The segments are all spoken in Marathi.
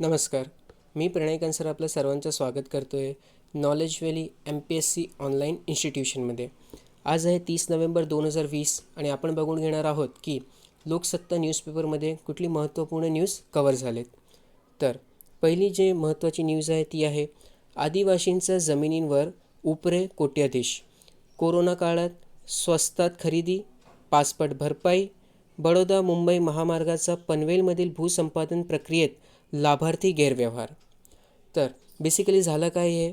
नमस्कार. मी प्रणय सर आपलं सर्वांचं स्वागत करतो आहे knowledge valley M P S C online इन्स्टिट्यूशनमध्ये आज आहे तीस नोव्हेंबर दोन हजार वीस आणि आपण बघून घेणार आहोत की लोकसत्ता न्यूजपेपरमध्ये कुठली महत्त्वपूर्ण न्यूज कवर झालेत. तर पहिली जे महत्त्वाची न्यूज आहे ती आहे आदिवासींच्या जमिनींवर उपरे कोट्याधीश. कोरोना काळात स्वस्तात खरेदी पासपट भरपाई बडोदा मुंबई महामार्गाचा पनवेलमधील भूसंपादन प्रक्रियेत लाभार्थी गैरव्यवहार. तर बेसिकली झालं काय हे?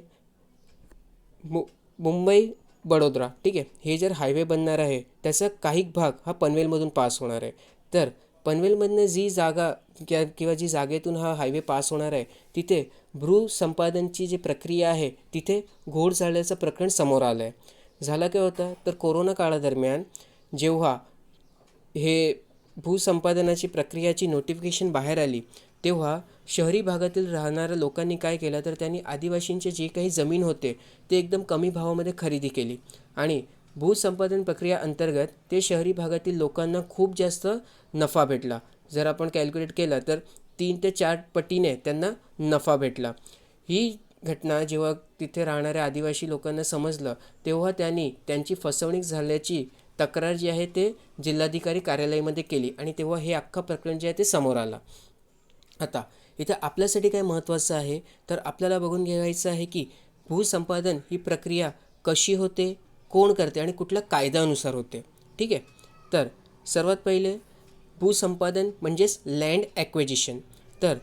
मु मुंबई बडोदरा ठीक आहे? हे जर हायवे बनणार आहे त्याचा काही भाग हा पनवेलमधून पास होणार आहे. तर पनवेलमधनं जी जागा क्या किंवा जी जागेतून हा हायवे पास होणार आहे तिथे भूसंपादनची जी प्रक्रिया आहे तिथे घोड झाल्याचं प्रकरण समोर आलं आहे झालं काय होतं? तर कोरोना काळादरम्यान जेव्हा हे भूसंपादनाची प्रक्रियाची नोटिफिकेशन बाहेर आली तेव्हा शहरी भागातील राहणाऱ्या लोकांनी काय केलं तर त्यांनी आदिवासींचे जे काही जमीन होते ते एकदम कमी भावामध्ये खरेदी केली. आणि भूसंपादन प्रक्रिया अंतर्गत ते शहरी भागातील लोकांना खूप जास्त नफा भेटला. जर आपण कॅल्क्युलेट केलं तर तीन ते चार पटीने त्यांना नफा भेटला. ही घटना जेव्हा तिथे राहणाऱ्या आदिवासी लोकांना समजलं तेव्हा त्यांनी त्यांची फसवणूक झाल्याची तक्रार जी आहे ते जिल्हाधिकारी कार्यालयामध्ये केली आणि तेव्हा हे अख्खं प्रकरण जे आहे ते समोर आलं. आता इथं आपल्यासाठी काय महत्त्वाचं आहे? तर आपल्याला बघून घ्यायचं आहे की भूसंपादन ही प्रक्रिया कशी होते कोण करते आणि कुठल्या कायद्यानुसार होते. ठीक आहे? तर सर्वात पहिले भूसंपादन म्हणजेच लँड ॲक्वेजिशन. तर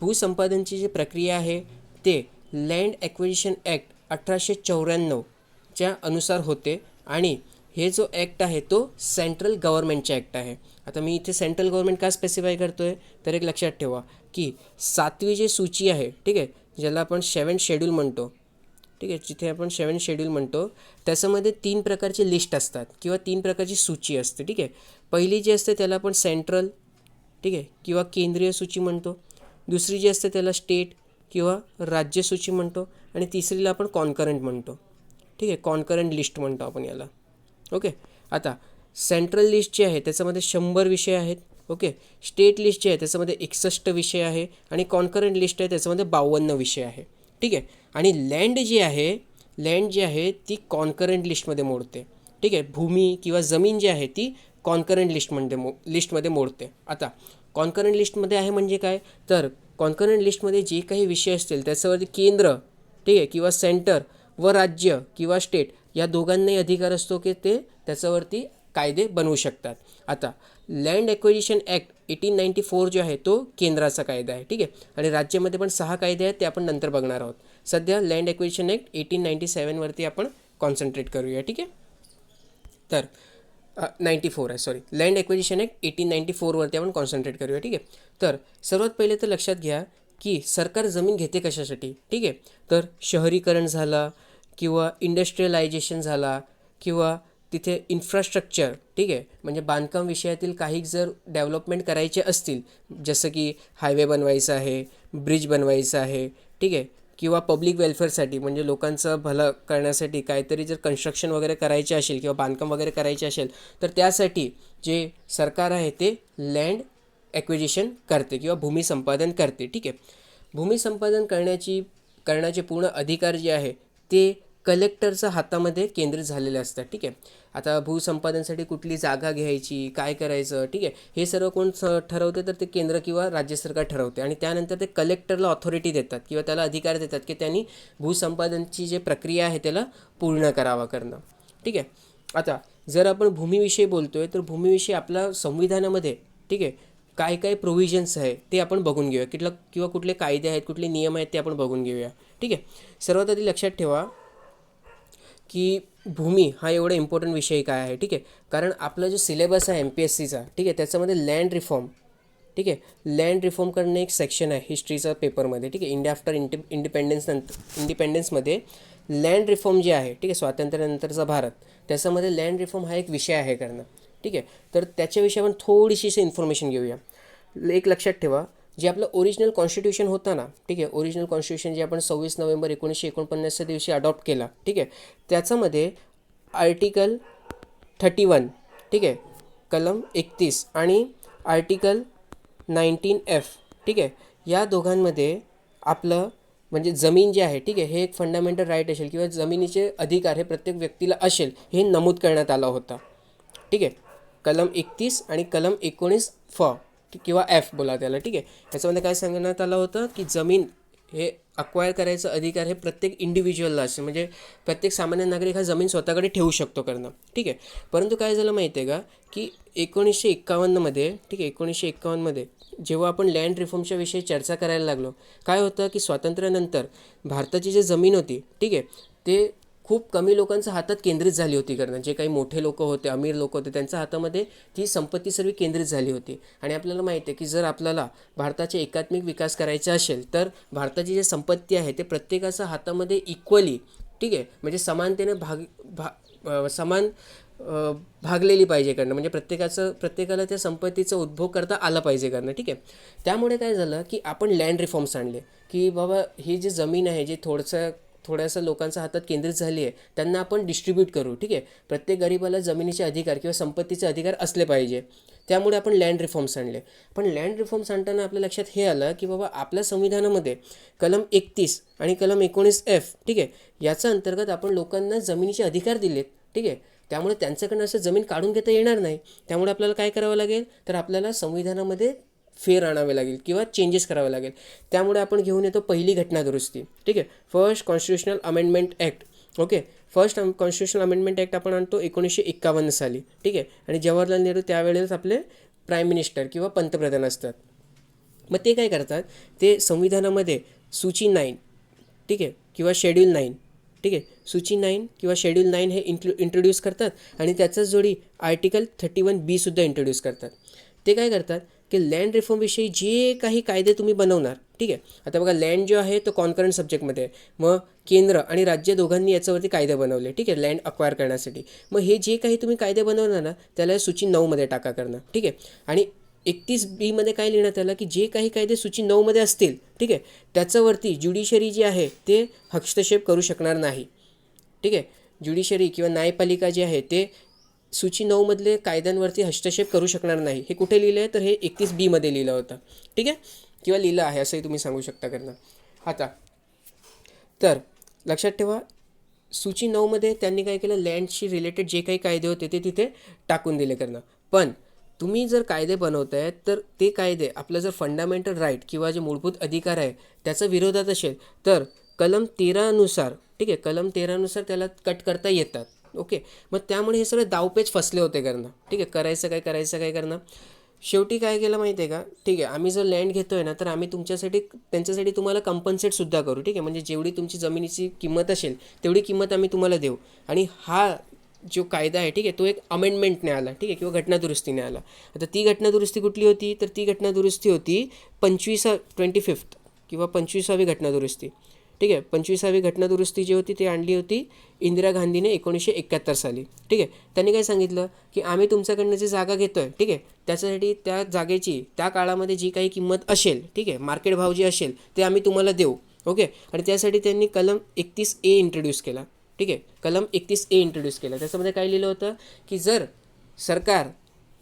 भूसंपादनची जी प्रक्रिया आहे ते लँड ॲक्वेजिशन ॲक्ट अठराशे चौऱ्याण्णवच्या अनुसार होते आणि हे जो ॲक्ट आहे तो सेंट्रल गव्हर्नमेंटचा ॲक्ट आहे. आता मी इथे सेंट्रल गव्हर्नमेंट का स्पेसिफाय करतो आहे तर एक लक्षात ठेवा की सातवी जी सूची आहे ठीक आहे ज्याला आपण सेवन शेड्यूल म्हणतो ठीक आहे जिथे आपण सेवन शेड्यूल म्हणतो त्याच्यामध्ये तीन प्रकारची लिस्ट असतात किंवा तीन प्रकारची सूची असते ठीक आहे. पहिली जी असते त्याला आपण सेंट्रल ठीक आहे किंवा केंद्रीय सूची म्हणतो. दुसरी जी असते त्याला स्टेट किंवा राज्य सूची म्हणतो. आणि तिसरीला आपण कॉन्करंट म्हणतो. ठीक आहे कॉन्करंट लिस्ट म्हणतो आपण याला. ओके. आता सेंट्रल लिस्ट जी आहे त्याच्यामध्ये शंभर विषय आहेत ओके. स्टेट लिस्ट जी आहे त्याच्यामध्ये एकसष्ट विषय आहे आणि कॉन्करंट लिस्ट आहे त्याच्यामध्ये बावन्न विषय आहे. ठीक आहे? आणि लँड जी आहे लँड जी आहे ती कॉन्करंट लिस्टमध्ये मोडते. ठीक आहे? भूमी किंवा जमीन जी आहे ती कॉन्करंट लिस्टमध्ये मो लिस्टमध्ये मोडते. आता कॉन्करंट लिस्टमध्ये आहे म्हणजे काय? तर कॉन्करंट लिस्टमध्ये जे काही विषय असतील त्याच्यावरती केंद्र ठीक आहे? किंवा सेंटर व राज्य किंवा स्टेट या दोघांनाही अधिकार असतो की ते त्याच्यावरती कायदे बनवू शकतात. आता land acquisition act eighteen ninety four जो आहे तो केंद्राचा कायदा आहे ठीक आहे? आणि राज्यामध्ये पण सहा कायदे आहेत ते आपण नंतर बघणार आहोत. सध्या land acquisition act eighteen ninety सेवनवरती आपण कॉन्सन्ट्रेट करूया ठीक आहे? तर नाईंटी फोर आहे sorry land acquisition act eighteen ninety फोरवरती आपण कॉन्सन्ट्रेट करूया ठीक आहे? तर सर्वात पहिले तर लक्षात घ्या की सरकार जमीन घेते कशासाठी ठीक आहे? तर शहरीकरण झालं किंवा इंडस्ट्रियलायजेशन झाला किंवा तिथे इन्फ्रास्ट्रक्चर ठीक आहे? म्हणजे बांधकाम विषयातील काही जर डेव्हलपमेंट करायचे असतील जसं की हायवे बनवायचं आहे ब्रिज बनवायचं आहे ठीक आहे? किंवा पब्लिक वेल्फेअरसाठी म्हणजे लोकांचं भलं करण्यासाठी काहीतरी जर कन्स्ट्रक्शन वगैरे करायचे असेल किंवा बांधकाम वगैरे करायचे असेल तर त्यासाठी जे सरकार आहे ते लँड ॲक्विजिशन करते किंवा भूमी संपादन करते ठीक आहे? भूमी संपादन करण्याची करण्याचे पूर्ण अधिकार जे आहे ते कलेक्टरच्या हातामध्ये केंद्रित झालेले असतात ठीक आहे? आता भूसंपादनसाठी कुठली जागा घ्यायची काय करायचं ठीक आहे? हे सर्व कोण स ठरवते तर ते केंद्र किंवा राज्य सरकार ठरवते आणि त्यानंतर ते कलेक्टरला ऑथॉरिटी देतात किंवा त्याला अधिकार देतात की त्यांनी भूसंपादनची जे प्रक्रिया आहे त्याला पूर्ण करावा करणं ठीक आहे? आता जर आपण भूमीविषयी बोलतो आहे तर भूमीविषयी आपल्या संविधानामध्ये ठीक आहे काय काय प्रोव्हिजन्स आहे ते आपण बघून घेऊया. किटलं किंवा कुठले कायदे आहेत कुठले नियम आहेत ते आपण बघून घेऊया. ठीक आहे? सर्वात आधी लक्षात ठेवा की भूमी हा एवढा इम्पॉर्टंट विषय काय आहे. ठीक आहे? कारण आपला जो सिलेबस आहे एम पी एस सीचा ठीक आहे त्याच्यामध्ये लँड रिफॉर्म ठीक आहे लँड रिफॉर्म करणं एक सेक्शन आहे हिस्ट्रीचा पेपरमध्ये ठीक आहे इंडिया आफ्टर इंडि इंडिपेंडन्स नंतर इंडिपेंडन्समध्ये लँड रिफॉर्म जे आहे ठीक आहे स्वातंत्र्यानंतरचा भारत त्याच्यामध्ये लँड रिफॉर्म हा एक विषय आहे करणं. ठीक आहे? तर त्याच्याविषयी आपण थोडीशी इन्फॉर्मेशन घेऊया. एक लक्षात ठेवा जे आपलं ओरिजिनल कॉन्स्टिट्यूशन होतं ना ठीक आहे? ओरिजिनल कॉन्स्टिट्यूशन जे आपण सव्वीस नोव्हेंबर एकोणीसशे एकोणपन्नासच्या दिवशी अडॉप्ट केला ठीक आहे? त्याच्यामध्ये आर्टिकल थर्टी वन ठीक आहे? कलम एकतीस आणि आर्टिकल नाईन्टीन एफ ठीक आहे? या दोघांमध्ये आपलं म्हणजे जमीन जे आहे ठीक आहे? हे एक फंडामेंटल राईट असेल किंवा जमिनीचे अधिकार हे प्रत्येक व्यक्तीला असेल हे नमूद करण्यात आलं होतं ठीक आहे? कलम एकतीस आणि कलम एकोणीस फ किंवा एफ बोला त्याला ठीक आहे? त्याच्यामध्ये काय सांगण्यात आलं होतं की जमीन हे अक्वायर करायचं अधिकार हे प्रत्येक इंडिव्हिज्युअलला असेल म्हणजे प्रत्येक सामान्य नागरिक हा जमीन स्वतःकडे ठेवू शकतो करणं ठीक आहे? परंतु काय झालं माहिती आहे का? की एकोणीसशे एक्कावन्नमध्ये ठीक आहे? एकोणीसशे एक्कावन्नमध्ये जेव्हा आपण लँड रिफॉर्मच्या विषयी चर्चा करायला लागलो काय होतं की स्वातंत्र्यानंतर भारताची जी जमीन होती ठीक आहे? ते खूप कमी लोकांच्या हातात केंद्रित झाली होती करणं जे काही मोठे लोक होते अमीर लोक होते त्यांच्या हातामध्ये ती संपत्ती सर्व केंद्रित झाली होती. आणि आपल्याला माहिती आहे की जर आपल्याला भारताचे एकात्मिक विकास करायचा असेल तर भारताची जी संपत्ती आहे ते प्रत्येकाच्या हातामध्ये इक्वली ठीक आहे? म्हणजे समानतेने भाग भा समान भागलेली पाहिजे करणं म्हणजे प्रत्येकाचं प्रत्येकाला त्या संपत्तीचा उद्भोग करता आला पाहिजे करणं ठीक आहे? त्यामुळे काय झालं की आपण लँड रिफॉर्म्स आणले. की बाबा ही जी जमीन आहे जी थोडंसं थोड्याशा लोकांच्या हातात केंद्रित झाली आहे त्यांना आपण डिस्ट्रीब्यूट करू ठीक आहे? प्रत्येक गरीबाला जमिनीचे अधिकार किंवा संपत्तीचे अधिकार असले पाहिजे. त्यामुळे आपण लँड रिफॉर्म्स आणले. पण लँड रिफॉर्म्स आणताना आपल्या लक्षात हे आलं की बाबा आपल्या संविधानामध्ये कलम एकतीस आणि कलम एकोणीस एफ ठीक आहे? याचा अंतर्गत आपण लोकांना जमिनीचे अधिकार दिलेत ठीक आहे? त्यामुळे त्यांच्याकडनं असं जमीन काढून घेता येणार नाही. त्यामुळे आपल्याला काय करावं लागेल? तर आपल्याला संविधानामध्ये फेर आणावे लागेल किंवा चेंजेस करावे लागेल. त्यामुळे आपण घेऊन येतो पहिली घटना दुरुस्ती. ठीक आहे? First constitutional amendment act okay first constitutional amendment act आपण आणतो एकोणीसशे एक्कावन्न साली. ठीक आहे? आणि जवाहरलाल नेहरू त्यावेळेस आपले प्राईम मिनिस्टर किंवा पंतप्रधान असतात. मग ते काय करतात? ते संविधानामध्ये सूची नाईन ठीक आहे? किंवा शेड्यूल नाईन ठीक आहे? सूची नाईन किंवा शेड्यूल नाईन हे इंट्रो इंट्रोड्यूस करतात आणि त्याचाच जोडी आर्टिकल थर्टी वन बीसुद्धा इंट्रोड्यूस करतात. ते काय करतात? की लँड रिफॉर्मविषयी जे काही कायदे तुम्ही बनवणार ठीक आहे? आता बघा लँड जो आहे तो कॉन्करंट सब्जेक्टमध्ये आहे. मग केंद्र आणि राज्य दोघांनी याच्यावरती कायदे बनवले ठीक आहे लँड अक्वायर करण्यासाठी. मग हे जे काही तुम्ही कायदे बनवणार ना त्याला सूची नऊमध्ये टाका करणं ठीक आहे? आणि एकतीस बीमध्ये काय लिहिण्यात आलं की जे काही कायदे सूची नऊमध्ये असतील ठीक आहे त्याच्यावरती ज्युडिशरी जी आहे ते हस्तक्षेप करू शकणार नाही. ठीक आहे? ज्युडिशरी किंवा न्यायपालिका जी आहे ते सूची नऊमधले कायद्यांवरती हस्तक्षेप करू शकणार नाही. हे कुठे लिहिलं आहे तर हे एकतीस बीमध्ये लिहिलं होतं. ठीक आहे? किंवा लिहिलं आहे असंही तुम्ही सांगू शकता करणं आता तर लक्षात ठेवा सूची नऊमध्ये त्यांनी काय केलं? लँडशी रिलेटेड जे काही कायदे होते ते तिथे टाकून दिले करणं पण तुम्ही जर कायदे बनवत आहे तर ते कायदे आपलं जर फंडामेंटल राईट किंवा जे मूलभूत अधिकार आहे त्याचा विरोधात असेल तर कलम तेरानुसार ठीक आहे? कलम तेरानुसार त्याला कट करता येतात. ओके. मग त्यामुळे हे सगळे दावपेच फसले होते करणं. ठीक आहे करायचं काय करायचं काय करणं. शेवटी काय केलं माहिती आहे का? ठीक आहे आम्ही जर लँड घेतो आहे ना तर आम्ही तुमच्यासाठी त्यांच्यासाठी तुम्हाला कंपन्सेटसुद्धा करू. ठीक आहे म्हणजे जेवढी तुमची जमिनीची किंमत असेल तेवढी किंमत आम्ही तुम्हाला देऊ. आणि हा जो कायदा आहे ठीक आहे तो एक अमेंडमेंटने आला. ठीक आहे किंवा घटनादुरुस्तीने आला. आता ती घटनादुरुस्ती कुठली होती? तर ती घटनादुरुस्ती होती पंचवीसा ट्वेंटी फिफ्थ किंवा पंचवीसावी घटनादुरुस्ती. ठीक आहे. पंचवीसावी घटनादुरुस्ती जी होती ती आणली होती इंदिरा गांधीने एकोणीसशे एक्क्याहत्तर साली. ठीक आहे. त्यांनी काय सांगितलं? की आम्ही तुमच्याकडनं जी जागा घेतो आहे ठीक आहे त्याच्यासाठी त्या जागेची त्या काळामध्ये जी काही किंमत असेल ठीक आहे मार्केट भाव जे असेल ते आम्ही तुम्हाला देऊ. ओके? आणि त्यासाठी त्यांनी कलम एकतीस ए इंट्रोड्यूस केला. ठीक आहे? कलम एकतीस ए इंट्रोड्यूस केला. त्याच्यामध्ये काय लिहिलं होतं? की जर सरकार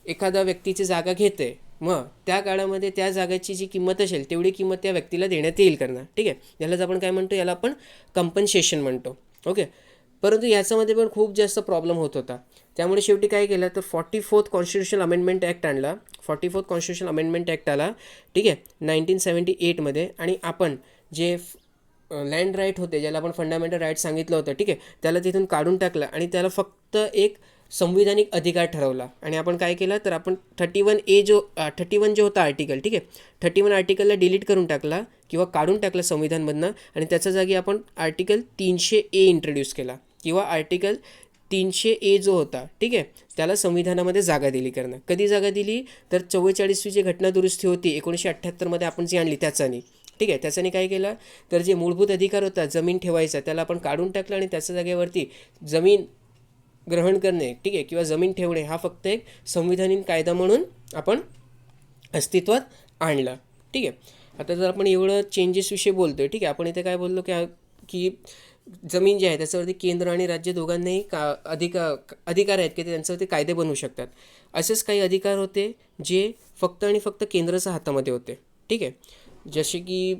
एखाद्या व्यक्तीची जागा घेते मग त्या काळामध्ये त्या जागेची जी किंमत असेल तेवढी किंमत त्या व्यक्तीला देण्यात येईल करणार. ठीक आहे? यालाच आपण काय म्हणतो? याला आपण कंपन्सेशन म्हणतो. ओके? परंतु याच्यामध्ये पण खूप जास्त प्रॉब्लेम होत होता. त्यामुळे शेवटी काय केलं? तर forty fourth constitutional amendment act आणला. Forty fourth constitutional amendment act आला. ठीक आहे? नाईन्टीन सेवन्टी एटमध्ये आणि आपण जे लँड राईट होते ज्याला आपण फंडामेंटल राईट सांगितलं होतं ठीक आहे? त्याला तिथून काढून टाकलं. आणि त्याला फक्त एक संविधानिक अधिकार ठरवला. आणि आपण काय केलं? तर आपण थर्टी वन ए जो थर्टी वन जो होता आर्टिकल ठीक आहे? थर्टी वन आर्टिकलला डिलीट करून टाकला किंवा काढून टाकला संविधानमधनं आणि त्याच्या जागी आपण आर्टिकल तीनशे ए इंट्रोड्यूस केला किंवा आर्टिकल तीनशे ए जो होता ठीक आहे? त्याला संविधानामध्ये जागा दिली करणं. कधी जागा दिली? तर चव्वेचाळीसवी जी घटना दुरुस्ती होती एकोणीसशे अठ्ठ्याहत्तरमध्ये आपण जी आणली त्याचानी ठीक आहे? त्याच्याने काय केलं? तर जे मूलभूत अधिकार होता जमीन ठेवायचा त्याला आपण काढून टाकलं आणि त्याच्या जागेवरती जमीन ग्रहण करणे ठीक आहे? किंवा जमीन ठेवणे हा फक्त एक संविधानिक कायदा म्हणून आपण अस्तित्वात आणला ठीक आहे? आता जर आपण एवढं चेंजेसविषयी बोलतो आहे ठीक आहे? आपण इथे काय बोललो की की जमीन जी आहे त्याच्यावरती केंद्र आणि राज्य दोघांनाही का अधिका अधिकार आहेत की ते त्यांच्यावरती कायदे बनवू शकतात. असेच काही अधिकार होते जे फक्त आणि फक्त केंद्राच्या हातामध्ये होते ठीक आहे? जसे की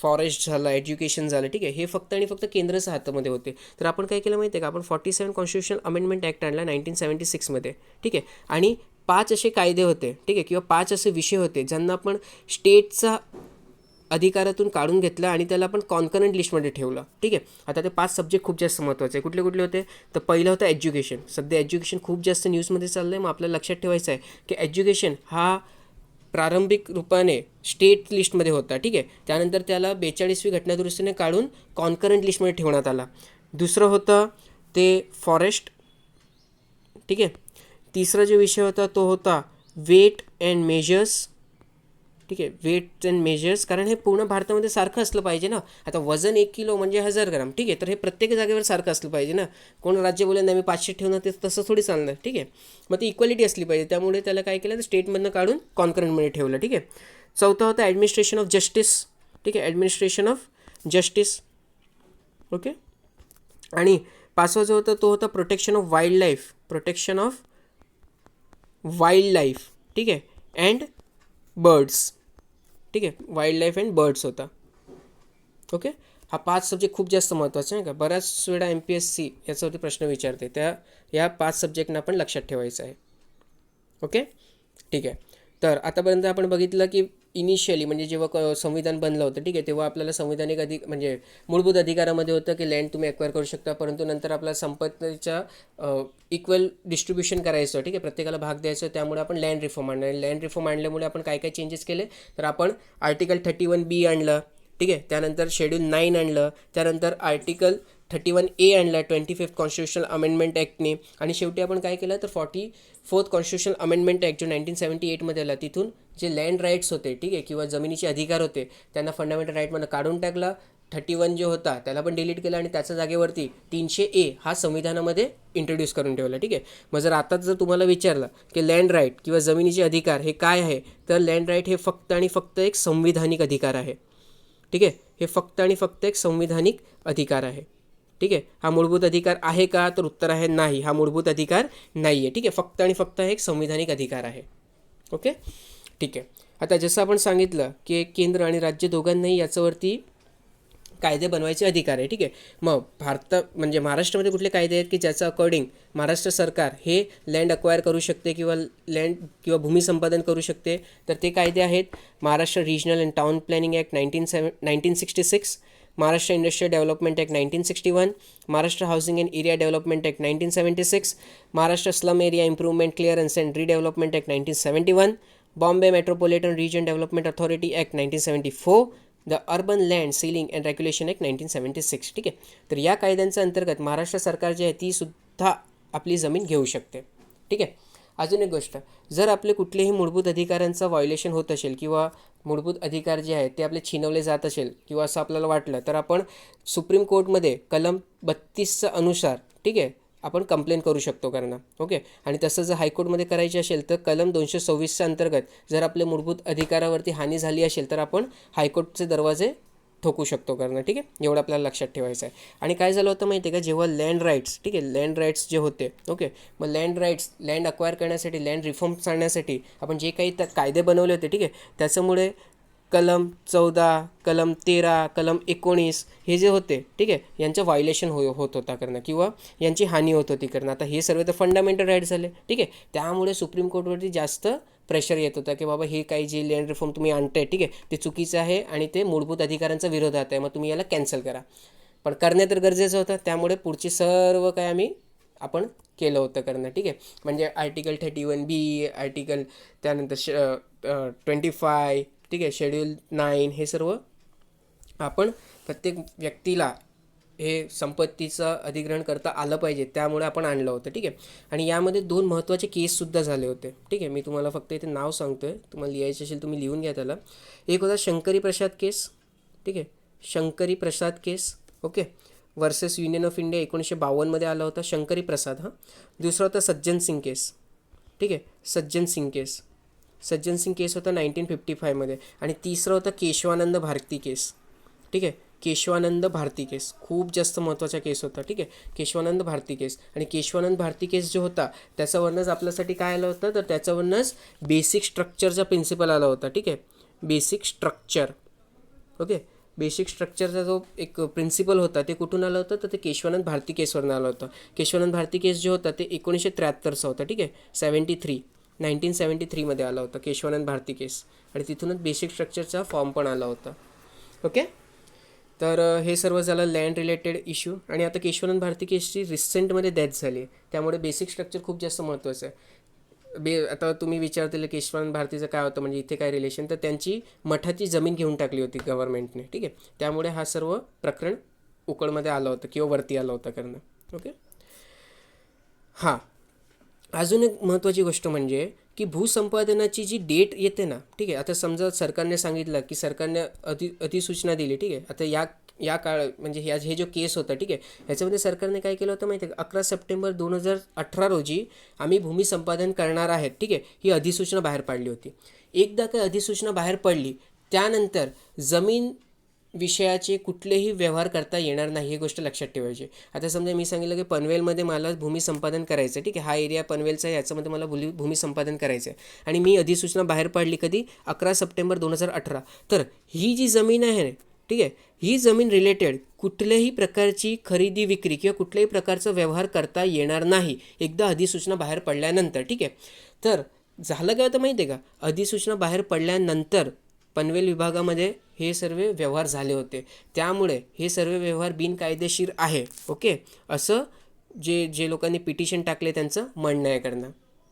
फॉरेस्ट झालं एज्युकेशन झालं ठीक आहे हे फक्त आणि फक्त केंद्राच्या हातामध्ये होते. तर आपण काय केलं माहिती आहे का? आपण forty seven constitutional amendment act आणला नाईन्टीन सेवन्टी सिक्समध्ये ठीक आहे? आणि पाच असे कायदे होते ठीक आहे? किंवा पाच असे विषय होते ज्यांना आपण स्टेटचा अधिकारातून काढून घेतला आणि त्याला आपण कॉन्करंट लिस्टमध्ये ठेवलं ठीक आहे? आता ते पाच सब्जेक्ट खूप जास्त महत्त्वाचे. आहे कुठले कुठले होते? तर पहिलं होतं एज्युकेशन सध्या एज्युकेशन खूप जास्त न्यूजमध्ये चाललं आहे मग आपल्याला लक्षात ठेवायचं आहे की एज्युकेशन हा प्रारंभिक रूपाने स्टेट लिस्टमध्ये होता ठीक आहे? त्यानंतर त्याला बेचाळीसवी घटनादुरुस्तीने काढून कॉन्करंट लिस्टमध्ये ठेवण्यात आला. दुसरं होतं ते फॉरेस्ट ठीक आहे? तिसरा जो विषय होता तो होता वेट अँड मेजर्स ठीक आहे वेट अँड मेजर्स कारण हे पूर्ण भारतामध्ये सारखं असलं पाहिजे ना. आता वजन एक किलो म्हणजे हजार ग्राम ठीक आहे तर हे प्रत्येक जागेवर सारखं असलं पाहिजे ना. कोण राज्य बोलले नाही मी पाचशे ठेवणार ते तसं थोडी चालणार. ठीक आहे. मग ती इक्वॅलिटी असली पाहिजे त्यामुळे त्याला काय केलं तर स्टेटमधनं काढून कॉन्करंटमध्ये ठेवलं ठीक आहे. चौथा होता ॲडमिनिस्ट्रेशन ऑफ जस्टिस ठीक आहे ॲडमिनिस्ट्रेशन ऑफ जस्टिस ओके आणि पाचवा जो होता तो होता protection of wild life protection of wild life ठीक आहे अँड बर्ड्स ठीक आहे? वाईल्ड लाईफ अँड बर्ड्स होता. ओके हा पाच सब्जेक्ट खूप जास्त महत्त्वाचा आहे का? बऱ्याच वेळा एम पी एस सी याच्यावरती प्रश्न विचारते. त्या या पाच सब्जेक्टना आपण लक्षात ठेवायचं आहे. ओके ठीक आहे. तर आतापर्यंत आपण बघितलं की इनिशियली म्हणजे जेव्हा क संविधान बनलं होतं ठीक आहे तेव्हा आपल्याला संविधानिक अधिक म्हणजे मूलभूत अधिकारामध्ये होतं की लँड तुम्ही ॲक्वायर करू शकता परंतु नंतर आपला संपत्तीच्या इक्वल डिस्ट्रीब्युशन करायचं ठीक आहे प्रत्येकाला भाग द्यायचं त्यामुळे आपण लँड रिफॉर्म आणलं. लँड रिफॉर्म आणल्यामुळे आपण काय काय चेंजेस केले? तर आपण आर्टिकल थर्टी वन बी आणलं ठीक आहे त्यानंतर शेड्यूल नाईन आणलं त्यानंतर आर्टिकल थर्टी वन ए आणला ट्वेंटी फिफ्थ कॉन्स्टिट्युशनल अमेंडमेंट ॲक्टने आणि शेवटी आपण काय केलं? तर forty fourth constitutional amendment act जो नाईन्टीन सेवन्टी एटमध्ये आला तिथून जे लँड राईट्स होते ठीक आहे किंवा जमिनीचे अधिकार होते त्यांना फंडामेंटल राईटमधून काढून टाकला. थर्टी वन जो होता त्याला पण डिलीट केला आणि त्याच्या जागेवरती तीनशे ए हा संविधानामध्ये इंट्रोड्यूस करून ठेवला ठीक आहे. मग जर आताच जर तुम्हाला विचारलं की लँड राईट किंवा जमिनीचे अधिकार हे काय आहे तर लँड राईट हे फक्त आणि फक्त एक संविधानिक अधिकार आहे. ठीक आहे? हे फक्त आणि फक्त एक संविधानिक अधिकार आहे. ठीक आहे? हा मूलभूत अधिकार आहे का? तर उत्तर आहे नाही. हा मूलभूत अधिकार नाही आहे ठीक आहे? फक्त आणि फक्त एक संविधानिक अधिकार आहे. ओके? ठीक आहे. आता जसं आपण सांगितलं की केंद्र आणि राज्य दोघांनाही याच्यावरती कायदे बनवायचे अधिकार आहे ठीक आहे. मग भारत म्हणजे महाराष्ट्रामध्ये कुठले कायदे आहेत की ज्याचं अकॉर्डिंग महाराष्ट्र सरकार हे लँड अक्वायर करू शकते किंवा लँड किंवा भूमी संपादन करू शकते? तर ते कायदे आहेत Maharashtra regional and town planning act nineteen seven nineteen sixty six Maharashtra industrial development act nineteen sixty one Maharashtra housing and area development act nineteen seventy six Maharashtra slum area improvement clearance and redevelopment act nineteen seventy one Bombay Metropolitan region development authority act nineteen seventy four the urban land ceiling and regulation act nineteen seventy six ठीक आहे? तर या कायद्यांच्या अंतर्गत महाराष्ट्र सरकार जे आहे ती सुद्धा आपली जमीन घेऊ शकते. ठीक आहे? अजून एक गोष्ट. जर आपले कुठलेही मूलभूत अधिकारांचं व्हायोलेशन होत असेल किंवा मूलभूत अधिकार जे आहेत ते आपले छिनवले जात असेल किंवा असं आपल्याला वाटलं तर आपण सुप्रीम कोर्टमध्ये कलम बत्तीसचं अनुसार ठीक आहे? आपण कंप्लेन करू शकतो करणं ओके आणि तसं जर हायकोर्टमध्ये करायची असेल तर कलम दोनशे सव्वीसच्या अंतर्गत जर आपल्या मूलभूत अधिकारावरती हानी झाली असेल तर आपण हायकोर्टचे दरवाजे ठोकू शकतो करणं ठीक आहे? एवढं आपल्याला लक्षात ठेवायचं आहे. आणि काय झालं होतं माहिती आहे का? जेव्हा लँड राईट्स ठीक आहे? लँड राईट्स जे होते ओके मग लँड राईट्स लँड अक्वायर करण्यासाठी लँड रिफॉर्म्स आणण्यासाठी आपण जे काही त्या कायदे बनवले होते ठीक आहे? त्याच्यामुळे कलम चौदा कलम तेरा कलम एकोणीस हे जे होते ठीक आहे यांचं व्हायलेशन हो होत होता करणं किंवा यांची हानी होत होती करणं. आता हे सर्व तर फंडामेंटल राईट झाले ठीक आहे. त्यामुळे सुप्रीम कोर्टवरती जास्त प्रेशर येत होता की बाबा हे काही जे लँड रिफॉर्म तुम्ही आणताय ठीक आहे ते चुकीचं आहे आणि ते मूलभूत अधिकारांचा विरोधात आहे मग तुम्ही याला कॅन्सल करा. पण करणे तर गरजेचं होतं त्यामुळे पुढची सर्व काय आम्ही आपण केलं होतं करणं ठीक आहे. म्हणजे article thirty one B article त्यानंतर श ट्वेंटी फाय ठीक आहे शेड्यूल नाईन हे सर्व आपण प्रत्येक व्यक्तीला हे संपत्तीचं अधिग्रहण करता आलं पाहिजे त्यामुळे आपण आणलं होतं ठीक आहे. आणि यामध्ये दोन महत्त्वाचे केससुद्धा झाले होते ठीक आहे. मी तुम्हाला फक्त इथे नाव सांगतो आहे तुम्हाला लिहायचं असेल तुम्ही लिहून घ्या त्याला. एक होता शंकरी प्रसाद केस ठीक आहे. Shankari Prasad case okay. Versus union of India एकोणीसशे बावन्नमध्ये आला होता शंकरी प्रसाद हां. दुसरा होता सज्जन सिंग केस ठीक आहे. सज्जन सिंग केस. सज्जन सिंग केस होता नाईन्टीन फिफ्टी फायमध्ये आणि तिसरं होतं केशवानंद भारती केस. ठीक आहे? केशवानंद भारती केस. खूप जास्त महत्त्वाचा केस होता. ठीक आहे? केशवानंद भारती केस. आणि केशवानंद भारती केस जो होता त्याच्यावरनंच आपल्यासाठी काय आलं होतं? तर त्याच्यावरनंच बेसिक स्ट्रक्चरचा प्रिन्सिपल आला होता. ठीक आहे? Basic structure okay? बेसिक स्ट्रक्चरचा जो एक प्रिन्सिपल होता ते कुठून आलं होतं? तर ते केशवानंद भारती केसवरून आलं होतं. केशवानंद भारती केस जो होता ते एकोणीसशे त्र्याहत्तरचा होता. ठीक आहे? सेवन्टी थ्री नाईन्टीन सेवन्टी थ्रीमध्ये आला होता केशवानंद भारती केस. आणि तिथूनच बेसिक स्ट्रक्चरचा फॉर्म पण आला होता. ओके तर हे सर्व झालं लँड रिलेटेड इश्यू आणि आता केशवानंद भारती केसची रिसेंटमध्ये डेथ झाली आहे. त्यामुळे बेसिक स्ट्रक्चर खूप जास्त महत्त्वाचं आहे. बे आता तुम्ही विचारतील केशवानंद भारतीचं काय होतं म्हणजे इथे काय रिलेशन तर त्यांची मठाची जमीन घेऊन टाकली होती गव्हर्नमेंटने ठीक आहे? त्यामुळे हा सर्व प्रकरण उकळमध्ये आलं होतं किंवा वरती आलं होतं करणं. ओके हां. अजून एक महत्त्वाची गोष्ट म्हणजे की भूसंपादनाची जी डेट येते ना ठीक आहे आता समजा सरकारने सांगितलं की सरकारने अति अधिसूचना दिली ठीक आहे आता या या काळ म्हणजे ह्या हे जो केस होता ठीक आहे ह्याच्यामध्ये सरकारने काय केलं होतं माहिती आहे का? अकरा सप्टेंबर दोन हजार अठरा रोजी आम्ही भूमी संपादन करणार आहेत ठीक आहे ही अधिसूचना बाहेर पाडली होती. एकदा काय अधिसूचना बाहेर पडली त्यानंतर जमीन विषयाचे कुठलेही व्यवहार करता येणार नाही ही गोष्ट लक्षात ठेवायची. आता समजा मी सांगितलं की पनवेलमध्ये मला भूमी संपादन करायचं आहे ठीक आहे? हा एरिया पनवेलचा आहे याच्यामध्ये मला भूमी भूमी संपादन करायचं आहे आणि मी अधिसूचना बाहेर पाडली कधी? अकरा सप्टेंबर दोन हजार अठरा. तर ही जी जमीन आहे ठीक आहे? ही जमीन रिलेटेड कुठल्याही प्रकारची खरेदी विक्री किंवा कुठल्याही प्रकारचा व्यवहार करता येणार नाही एकदा अधिसूचना बाहेर पडल्यानंतर ठीक आहे? तर झालं काय होतं माहिती आहे का? अधिसूचना बाहेर पडल्यानंतर पनवेल विभागामध्ये हे सर्व व्यवहार झाले होते. त्यामुळे हे सर्व व्यवहार बिनकायदेशीर आहे ओके? असं जे जे लोकांनी पिटिशन टाकले त्यांचं म्हणणं आहे करणं.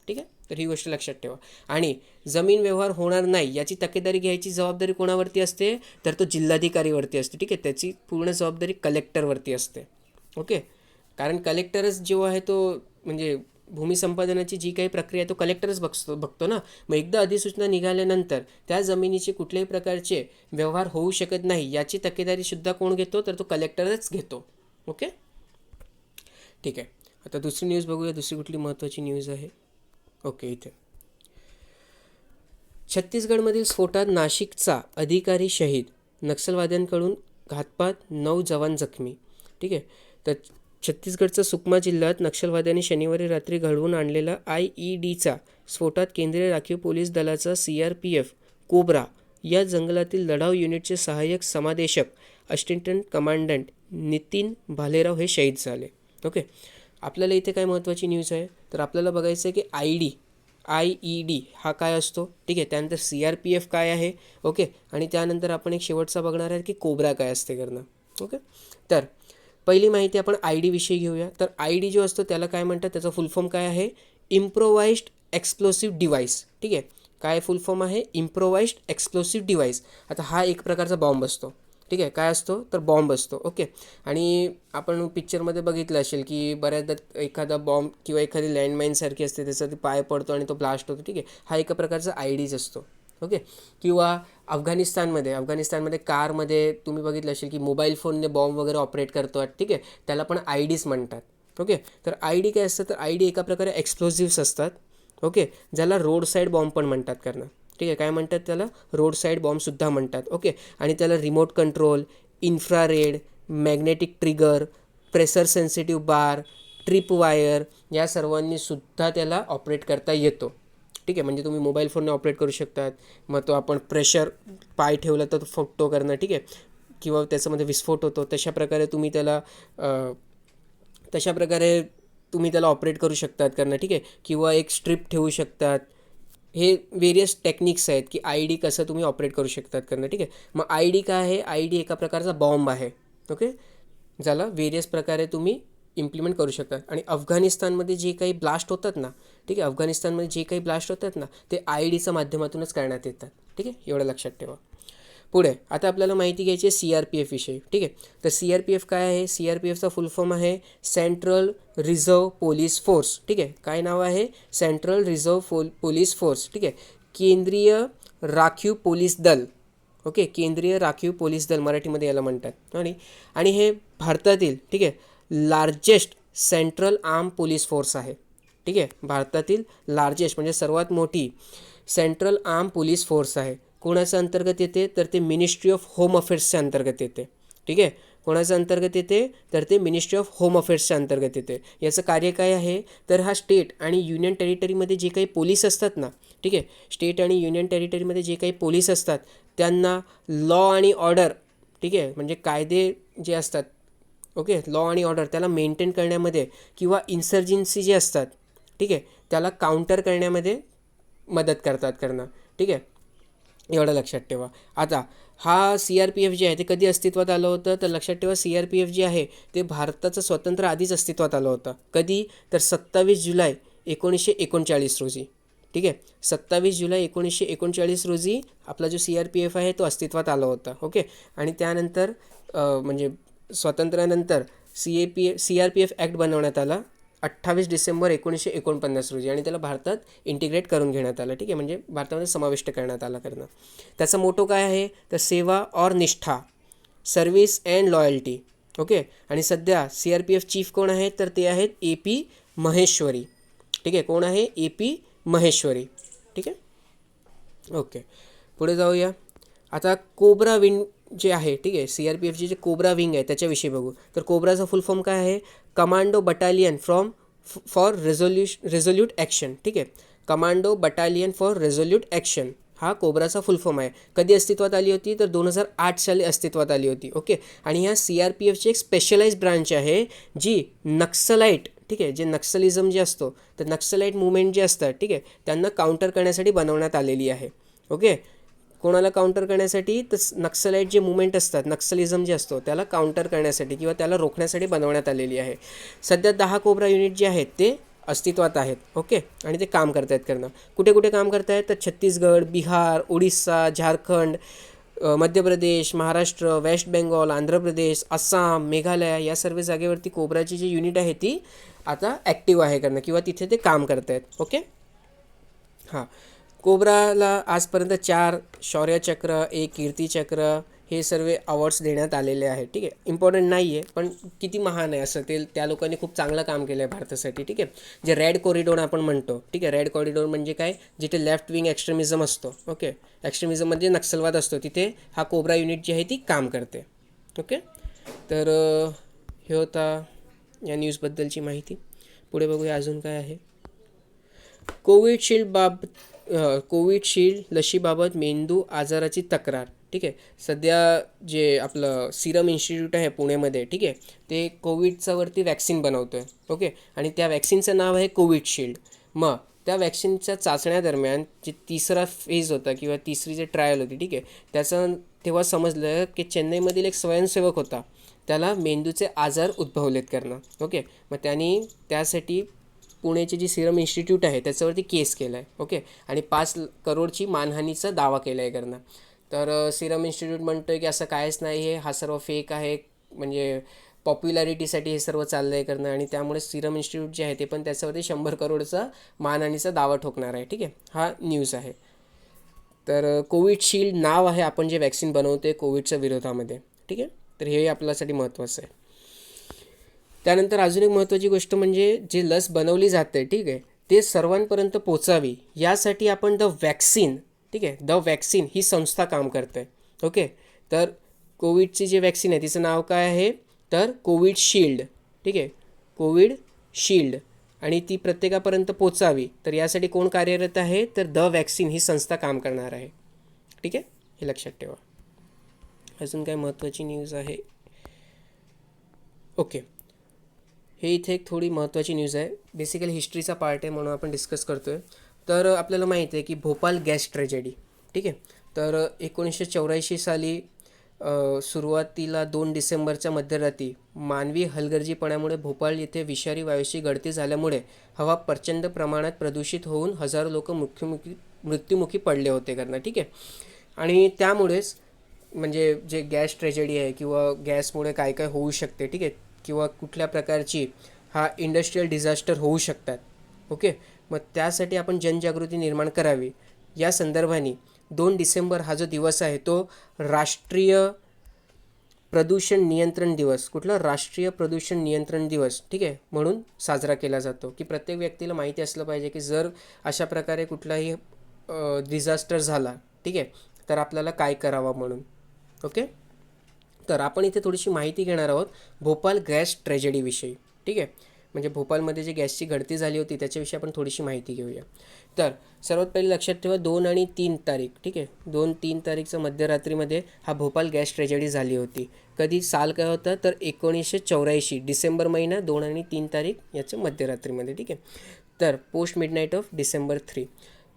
ठीक आहे? तर ही गोष्ट लक्षात ठेवा. आणि जमीन व्यवहार होणार नाही याची तकेदारी घ्यायची जबाबदारी कोणावरती असते? तर तो जिल्हाधिकारीवरती असते. ठीक आहे? त्याची पूर्ण जबाबदारी कलेक्टरवरती असते. ओके? कारण कलेक्टरच जो आहे तो म्हणजे भूमी संपादनाची जी काही प्रक्रिया आहे तो कलेक्टरच बघतो बघतो ना. मग एकदा अधिसूचना निघाल्यानंतर त्या जमिनीचे कुठल्याही प्रकारचे व्यवहार होऊ शकत नाही याची तक्केदारीसुद्धा कोण घेतो? तर तो कलेक्टरच घेतो. ओके ठीक आहे. आता दुसरी न्यूज बघूया. दुसरी कुठली महत्त्वाची न्यूज आहे? ओके इथे. छत्तीसगडमधील स्फोटात नाशिकचा अधिकारी शहीद नक्षलवाद्यांकडून घातपात नऊ जवान जखमी. ठीक आहे? तर छत्तीसगडच्या सुकमा जिल्ह्यात नक्षलवाद्यांनी शनिवारी रात्री घडवून आणलेला आय ई डीचा स्फोटात केंद्रीय राखीव पोलीस दलाचा C R P F COBRA या जंगलातील लढाऊ युनिटचे सहाय्यक समादेशक असिस्टंट कमांडंट नितीन भालेराव हे शहीद झाले. ओके? आपल्याला इथे काय महत्त्वाची न्यूज आहे? तर आपल्याला बघायचं आहे की I D I E D हा काय असतो? ठीक आहे त्यानंतर सी आर पी एफ काय आहे? ओके? आणि त्यानंतर आपण एक शेवटचा बघणार आहे की कोब्रा काय असते करणं ओके? तर पहिली माहिती आपण आय डीविषयी घेऊया. तर आय डी जो असतो त्याला काय म्हणतात? त्याचा फुल फॉर्म काय आहे? इम्प्रोवाइज्ड एक्सप्लोसिव्ह डिव्हाइस ठीक आहे? काय फुल फॉर्म आहे? इम्प्रोवाइज्ड एक्सप्लोसिव्ह डिव्हाइस आता हा एक प्रकारचा बॉम्ब असतो. ठीक आहे? काय असतो? तर बॉम्ब असतो. ओके? आणि आपण पिक्चरमध्ये बघितलं असेल की बऱ्याचदा एखादा बॉम्ब किंवा एखादी लँडमाईनसारखी असते त्याचा ते पाय पडतो आणि तो ब्लास्ट होतो. ठीक आहे? हा एका प्रकारचा आय डीज असतो. ओके? किंवा अफगाणिस्तानमध्ये अफगाणिस्तानमध्ये कारमध्ये तुम्ही बघितलं असेल की मोबाईल फोनने बॉम्ब वगैरे ऑपरेट करतो ठीक आहे? त्याला पण आय डीज म्हणतात ओके? तर आय डी काय असतं? तर आय डी एका प्रकारे एक्सप्लोजिव्स असतात ओके? ज्याला रोड साईड बॉम्ब पण म्हणतात करणं ठीक आहे? काय म्हणतात त्याला? रोड साईड बॉम्बसुद्धा म्हणतात ओके? आणि त्याला remote control infrared magnetic trigger pressure sensitive bar trip wire या सर्वांनीसुद्धा त्याला ऑपरेट करता येतो. ठीक आहे म्हणजे तुम्ही मोबाईल फोनने ऑपरेट करू शकतात. मग तो आपण प्रेशर पाय ठेवला तर तो फुटतो करणं ठीक आहे. किंवा त्याच्यामध्ये विस्फोट होतो तशा प्रकारे तुम्ही त्याला तशा प्रकारे तुम्ही त्याला ऑपरेट करू शकतात करणं ठीक आहे. किंवा एक स्ट्रिप ठेवू शकतात. हे वेरियस टेक्निक्स आहेत की आय डी कसं तुम्ही ऑपरेट करू शकतात करणं ठीक आहे. मग आय डी काय आहे? आय डी एका प्रकारचा बॉम्ब आहे ओके ज्याला वेरियस प्रकारे तुम्ही इम्प्लिमेंट करू शकतात. आणि अफगाणिस्तानमध्ये जे काही ब्लास्ट होतात ना ठीक आहे? अफगाणिस्तानमध्ये जे काही ब्लास्ट होतात ना ते आय डीच्या माध्यमातूनच करण्यात येतात. ठीक आहे? एवढं लक्षात ठेवा. पुढे आता आपल्याला माहिती घ्यायची आहे सी आर पी एफविषयी ठीक आहे? तर सी आर पी एफ काय आहे? सी आर पी एफचा फुल फॉर्म आहे सेंट्रल रिझर्व पोलीस फोर्स ठीक आहे? काय नाव आहे? Central reserve force police force ठीक आहे? केंद्रीय राखीव पोलीस दल. ओके? केंद्रीय राखीव पोलीस दल मराठीमध्ये याला म्हणतात. आणि आणि हे भारतातील ठीक आहे? Largest central arm police force आहे. ठीक आहे? भारतातील लार्जेस्ट म्हणजे सर्वात मोठी सेंट्रल आर्म पोलीस फोर्स आहे. कोणाच्या अंतर्गत येते? तर ते मिनिस्ट्री ऑफ होम अफेअर्सच्या अंतर्गत येते. ठीक आहे? कोणाच्या अंतर्गत येते? तर ते मिनिस्ट्री ऑफ होम अफेअर्सच्या अंतर्गत येते. याचं कार्य काय आहे? तर हा स्टेट आणि युनियन टेरिटरीमध्ये जे काही पोलीस असतात ना ठीक आहे? स्टेट आणि युनियन टेरिटरीमध्ये जे काही पोलीस असतात त्यांना लॉ आणि ऑर्डर ठीक आहे? म्हणजे कायदे जे असतात ओके लॉ आणि ऑर्डर त्याला मेंटेन करण्यामध्ये किंवा इन्सर्जन्सी जे असतात ठीक आहे त्याला काउंटर करण्यामध्ये मदत करतात करणं ठीक आहे? एवढं लक्षात ठेवा. आता हा सी आर पी एफ जे आहे ते कधी अस्तित्वात आलं होतं? तर लक्षात ठेवा सी आर पी एफ जे आहे ते भारताचं स्वतंत्र आधीच अस्तित्वात आलं होतं. कधी? तर सत्तावीस जुलै एकोणीसशे एकोणचाळीस रोजी ठीक आहे? सत्तावीस जुलै एकोणीसशे एकोणचाळीस रोजी आपला जो सी आर पी एफ आहे तो अस्तित्वात आला होता ओके? आणि त्यानंतर म्हणजे स्वातंत्र्यानंतर C A P C R P F act बनवण्यात आला. अठ्ठावीस डिसेंबर एकोणीसशे एकोणपन्नास रोजी आणि त्याला भारतात इंटिग्रेट करून घेण्यात आलं. ठीक आहे? म्हणजे भारतामध्ये समाविष्ट करण्यात आला करणं. त्याचा मोटो काय आहे? तर सेवा और निष्ठा सर्व्हिस अँड लॉयल्टी ओके? आणि सध्या C R P F chief कोण आहेत? तर ते आहेत ए पी महेश्वरी. ठीक आहे? कोण आहे? A P Maheshwari. ठीक आहे? ओके. पुढे जाऊया. आता कोब्रा विंड जे आहे ठीक आहे सी आर पी एफची जे कोब्रा विंग आहे त्याच्याविषयी बघू. तर कोब्राचा फुल फॉर्म काय आहे? Commando battalion from for resolute resolute action ठीक आहे. Commando battalion for resolute action हा कोब्राचा फुल फॉर्म आहे. कधी अस्तित्वात आली होती? तर दोन हजार आठ साली अस्तित्वात आली होती ओके. आणि ह्या सी आर पी एफची एक स्पेशलाइज ब्रांच आहे जी नक्सलाईट ठीक आहे जे नक्सलिझम जे असतो तर नक्सलाईट मुवमेंट जे असतात ठीक आहे त्यांना काउंटर करण्यासाठी बनवण्यात आलेली आहे ओके. कोणाला काउंटर करण्यासाठी तर नक्सलाईट जे मुवमेंट असतात नक्सलिझम जे असतो त्याला काउंटर करण्यासाठी किंवा त्याला रोखण्यासाठी बनवण्यात आलेली आहे. सध्या दहा कोबरा युनिट जे आहेत ते अस्तित्वात आहेत ओके? आणि ते काम करत आहेत करणं. कुठे कुठे काम करत आहेत तर छत्तीसगड बिहार ओडिसा झारखंड मध्य प्रदेश महाराष्ट्र वेस्ट बेंगॉल आंध्र प्रदेश आसाम मेघालय या सर्व जागेवरती कोबराची जी युनिट आहे ती आता ॲक्टिव्ह आहे करणं किंवा तिथे ते काम करत आहेत ओके? हां. कोब्राला आजपर्यंत चार शौर्यचक्र एक कीर्तीचक्र हे सर्व अवॉर्ड्स देण्यात आलेले आहेत. ठीक आहे? इम्पॉर्टंट नाही आहे पण किती महान आहे असं ते त्या लोकांनी खूप चांगलं काम केलं आहे भारतासाठी. ठीक आहे? जे रेड कॉरिडोर आपण म्हणतो. ठीक आहे? रेड कॉरिडोर म्हणजे काय? जिथे लेफ्ट विंग एक्स्ट्रीमिझम असतो. ओके एक्स्ट्रीमिझम म्हणजे नक्षलवाद असतो. तिथे हा कोब्रा युनिट जी आहे ती काम करते. ओके तर हे होता या न्यूजबद्दलची माहिती. पुढे बघूया अजून काय आहे. कोविडशिल्ड बाब कोविडशिल्ड लशीबाबत मेंदू आजाराची तक्रार ठीक आहे? सध्या जे आपलं सिरम इन्स्टिट्यूट आहे पुणेमध्ये ठीक आहे? ते कोविडचा वरती वॅक्सिन बनवतो आहे ओके? आणि त्या वॅक्सिनचं नाव आहे कोविडशिल्ड मग त्या वॅक्सिनच्या चाचण्यादरम्यान जे तिसरा फेज होता किंवा तिसरी जे ट्रायल होती ठीक आहे? त्याचं तेव्हा समजलं की चेन्नईमधील एक स्वयंसेवक होता. त्याला मेंदूचे आजार उद्भवलेत करणं ओके? मग त्यांनी त्यासाठी पुणेची जी सिरम इन्स्टिट्यूट आहे त्याच्यावरती केस केला आहे ओके? आणि पाच करोडची मानहानीचा दावा केला आहे करणं तर सिरम इन्स्टिट्यूट म्हणतो आहे की असं कायच नाही आहे हा सर्व फेक आहे म्हणजे पॉप्युलॅरिटीसाठी हे सर्व चाललं आहे करणं आणि त्यामुळे सिरम इन्स्टिट्यूट जे आहे ते पण त्याच्यावरती शंभर करोडचा मानहानीचा दावा ठोकणार आहे ठीक आहे? हा न्यूज आहे. तर कोविडशिल्ड नाव आहे आपण जे वॅक्सिन बनवते कोविडच्या विरोधामध्ये ठीक आहे? तर हे आपल्यासाठी महत्त्वाचं आहे. त्यानंतर अजून एक महत्त्वाची गोष्ट म्हणजे जे लस बनवली जाते ठीक आहे ते सर्वांपर्यंत पोचावी. यासाठी आपण द वॅक्सिन ठीक आहे द वॅक्सिन ही संस्था काम करते. ओके? तर कोविडची जी वॅक्सिन आहे तिचं नाव काय आहे? तर कोविड शिल्ड ठीक आहे कोविड शिल्ड आणि ती प्रत्येकापर्यंत पोचावी. तर यासाठी कोण कार्यरत आहे? तर द वॅक्सिन ही संस्था काम करणार आहे. ठीक आहे? हे लक्षात ठेवा. अजून काय महत्त्वाची न्यूज आहे? ओके. हे इथे एक थोडी महत्त्वाची न्यूज आहे. बेसिकली हिस्ट्रीचा पार्ट आहे म्हणून आपण डिस्कस करतो आहे तर आपल्याला माहिती आहे की भोपाल गॅस ट्रेजेडी ठीक आहे? तर एकोणीसशे चौऱ्याऐंशी साली सुरुवातीला दोन डिसेंबरच्या मध्यरात्री मानवी हलगर्जीपणामुळे भोपाळ येथे विषारी वायूची गळती झाल्यामुळे हवा प्रचंड प्रमाणात प्रदूषित होऊन हजारो लोक मुख्यमुखी मृत्युमुखी पडले होते करणं ठीक आहे? आणि त्यामुळेच म्हणजे जे गॅस ट्रेजेडी आहे किंवा गॅसमुळे काय काय होऊ शकते ठीक आहे? किंवा कुठल्या प्रकारची हा इंडस्ट्रीयल डिझास्टर होऊ शकतात. ओके मग त्यासाठी आपण जनजागृती निर्माण करावी. या संदर्भाने दोन डिसेंबर हा जो दिवस आहे तो राष्ट्रीय प्रदूषण नियंत्रण दिवस. कुठला? राष्ट्रीय प्रदूषण नियंत्रण दिवस. ठीक आहे? म्हणून साजरा केला जातो. की प्रत्येक व्यक्तीला माहिती असलं पाहिजे की जर अशा प्रकारे कुठलाही डिझास्टर झाला ठीक आहे? तर आपल्याला काय करावं म्हणून. ओके तर आपण इथे थोडीशी माहिती घेणार आहोत भोपाल गॅस ट्रेजेडीविषयी ठीक आहे? म्हणजे भोपालमध्ये जी गॅसची गळती झाली होती त्याच्याविषयी आपण थोडीशी माहिती घेऊया. तर सर्वात पहिले लक्षात ठेवा दोन आणि तीन तारीख. ठीक आहे? दोन तीन तारीखचं मध्यरात्रीमध्ये हा भोपाल गॅस ट्रेजेडी झाली होती. कधी? साल काय होता? तर एकोणीसशे चौऱ्याऐंशी डिसेंबर महिना दोन आणि तीन तारीख याच्या मध्यरात्रीमध्ये. ठीक आहे? तर post midnight of December three.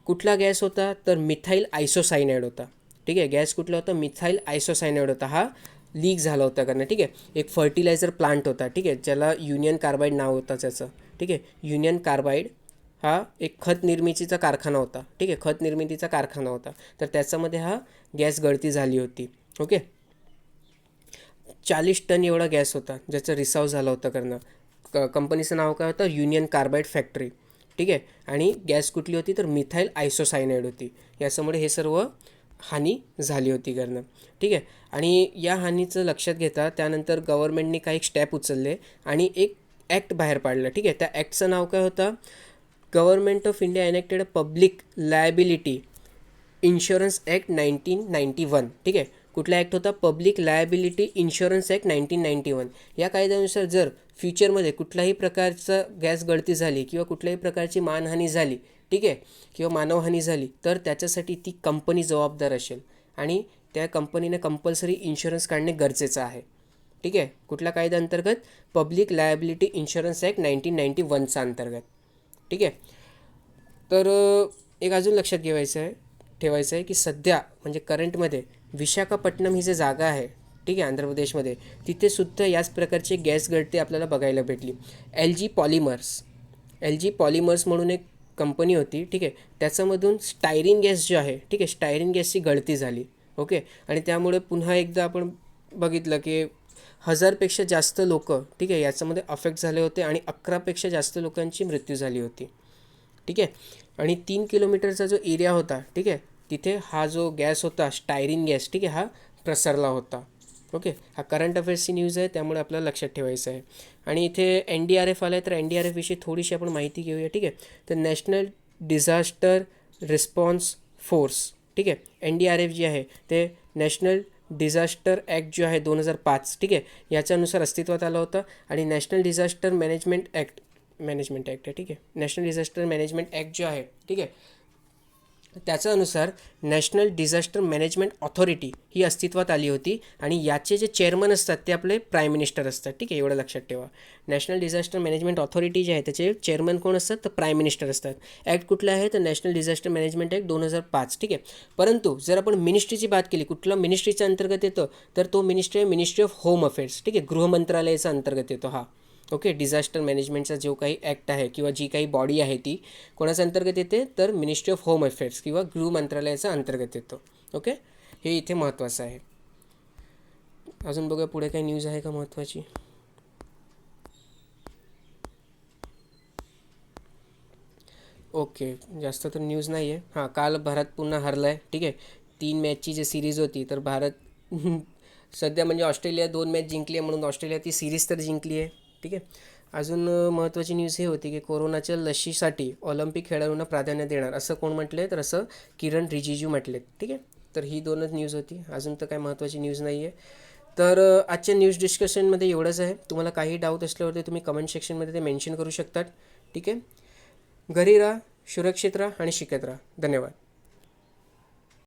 कुठला गॅस होता? तर मिथाईल आयसोसायनाईड होता. ठीक आहे? गॅस कुठला होता? मिथाईल आयसोसायनाईड होता. हा लीक झाला होता कारण ठीक आहे? एक फर्टिलायझर प्लांट होता ठीक आहे? ज्याला युनियन कार्बाईड नाव होतं त्याचं ठीक आहे? युनियन कार्बाईड हा एक खत निर्मितीचा कारखाना होता ठीक आहे? खत निर्मितीचा कारखाना होता. तर त्याच्यामध्ये हा गॅस गळती झाली होती ओके? चाळीस टन एवढा गॅस होता ज्याचा रिसाव झाला होता करणं. क कंपनीचं नाव काय होतं? युनियन कार्बाईड फॅक्टरी ठीक आहे? आणि गॅस कुठली होती? तर मिथाईल आयसोसायनाईड होती. याच्यामुळे हे सर्व हानी झाली होती करणं ठीक आहे? आणि या हानीचं लक्षात घेता त्यानंतर गव्हर्नमेंटने काही स्टेप उचलले आणि एक ॲक्ट बाहेर पाडलं. ठीक आहे? त्या ॲक्टचं नाव काय होतं? Government of India enacted public liability insurance act nineteen ninety one ठीक आहे? कुठला ॲक्ट होता? Public liability insurance act nineteen ninety one या कायद्यानुसार जर फ्युचरमध्ये कुठल्याही प्रकारचं गॅस गळती झाली किंवा कुठल्याही प्रकारची मानहानी झाली ठीक आहे? किंवा मानवहानी झाली तर त्याच्यासाठी ती कंपनी जबाबदार असेल. आणि त्या कंपनीने कंपल्सरी इन्शुरन्स काढणे गरजेचं आहे. ठीक आहे? कुठल्या कायद्याअंतर्गत? Public liability insurance act nineteen ninety वनचा अंतर्गत. ठीक आहे? तर एक अजून लक्षात घेवायचं आहे ठेवायचं आहे की सध्या म्हणजे करंटमध्ये विशाखापट्टणम ही जी जागा आहे ठीक आहे आंध्र प्रदेशमध्ये तिथे सुद्धा याच प्रकारचे गॅस गळती आपल्याला बघायला भेटली. L G Polymers L G Polymers म्हणून एक कंपनी होती ठीक आहे. त्याच्यामधून स्टायरिन गॅस जो आहे ठीक आहे स्टायरिन गॅसची गळती झाली ओके. आणि त्यामुळे पुन्हा एकदा आपण बघितलं की हजारपेक्षा जास्त लोक ठीक आहे याच्यामध्ये अफेक्ट झाले होते आणि अकरापेक्षा जास्त लोकांची मृत्यू झाली होती ठीक आहे. आणि तीन किलोमीटरचा जो एरिया होता ठीक आहे तिथे हा जो गॅस होता स्टायरिन गॅस ठीक आहे हा प्रसरला होता. ओके. हा करंट अफेअर्सची न्यूज आहे त्यामुळे आपल्याला लक्षात ठेवायचं आहे. आणि इथे एन डी आर एफ आलं आहे तर एन डी आर एफविषयी थोडीशी आपण माहिती घेऊया ठीक आहे? तर नॅशनल डिझास्टर रिस्पॉन्स फोर्स ठीक आहे? एन डी आर एफ जे आहे ते नॅशनल डिझास्टर ॲक्ट जो आहे दोन हजार पाच ठीक आहे? याच्यानुसार अस्तित्वात आलं होतं. आणि national disaster management act management act आहे ठीक आहे? नॅशनल डिझास्टर मॅनेजमेंट ॲक्ट जो आहे ठीक आहे? त्याच्यानुसार नॅशनल डिझास्टर मॅनेजमेंट ऑथॉरिटी ही अस्तित्वात आली होती आणि याचे जे चेअरमन असतात ते आपले प्राईम मिनिस्टर असतात. ठीक आहे एवढं लक्षात ठेवा. नॅशनल डिझास्टर मॅनेजमेंट ऑथॉरिटी जे आहे त्याचे चेअरमन कोण असतात? तर प्राईम मिनिस्टर असतात. ॲक्ट कुठलं आहे? तर नॅशनल डिझास्टर मॅनेजमेंट ॲक्ट दोन हजार पाच. ठीक आहे? परंतु जर आपण मिनिस्ट्रीची बात केली कुठला मिनिस्ट्रीच्या अंतर्गत येतं तर तो मिनिस्ट्री आहे मिनिस्ट्री ऑफ होम अफेअर्स. ठीक आहे? गृहमंत्रालयाचा अंतर्गत येतो हा. ओके डिझास्टर मॅनेजमेंटचा जो काही ॲक्ट आहे किंवा जी काही बॉडी आहे ती कोणाच्या अंतर्गत येते? तर मिनिस्ट्री ऑफ होम अफेअर्स किंवा गृह मंत्रालयाचा अंतर्गत येतो. ओके? हे इथे महत्त्वाचं आहे. अजून बघा पुढे काही न्यूज आहे का महत्त्वाची ओके जास्त तर न्यूज नाही आहे हां काल भारत पुन्हा हरला आहे ठीक आहे? तीन मॅचची जी सिरीज होती तर भारत सध्या म्हणजे ऑस्ट्रेलिया दोन मॅच जिंकली आहे म्हणून ऑस्ट्रेलिया ती सिरीज तर जिंकली आहे. ठीक आहे? अजून महत्त्वाची न्यूज हे होती की कोरोनाच्या लशीसाठी ऑलिम्पिक खेळाडूंना प्राधान्य देणार असं कोण म्हटलं तर असं किरण रिजिजू म्हटलेत. ठीक आहे? तर ही दोनच न्यूज होती. अजून तर काय महत्त्वाची न्यूज नाही आहे तर आजच्या न्यूज डिस्कशनमध्ये एवढंच आहे. तुम्हाला काही डाऊट असल्यावरती तुम्ही कमेंट सेक्शनमध्ये ते मेन्शन करू शकतात. ठीक आहे? घरी राहा सुरक्षित राहा आणि शिकत राहा. धन्यवाद.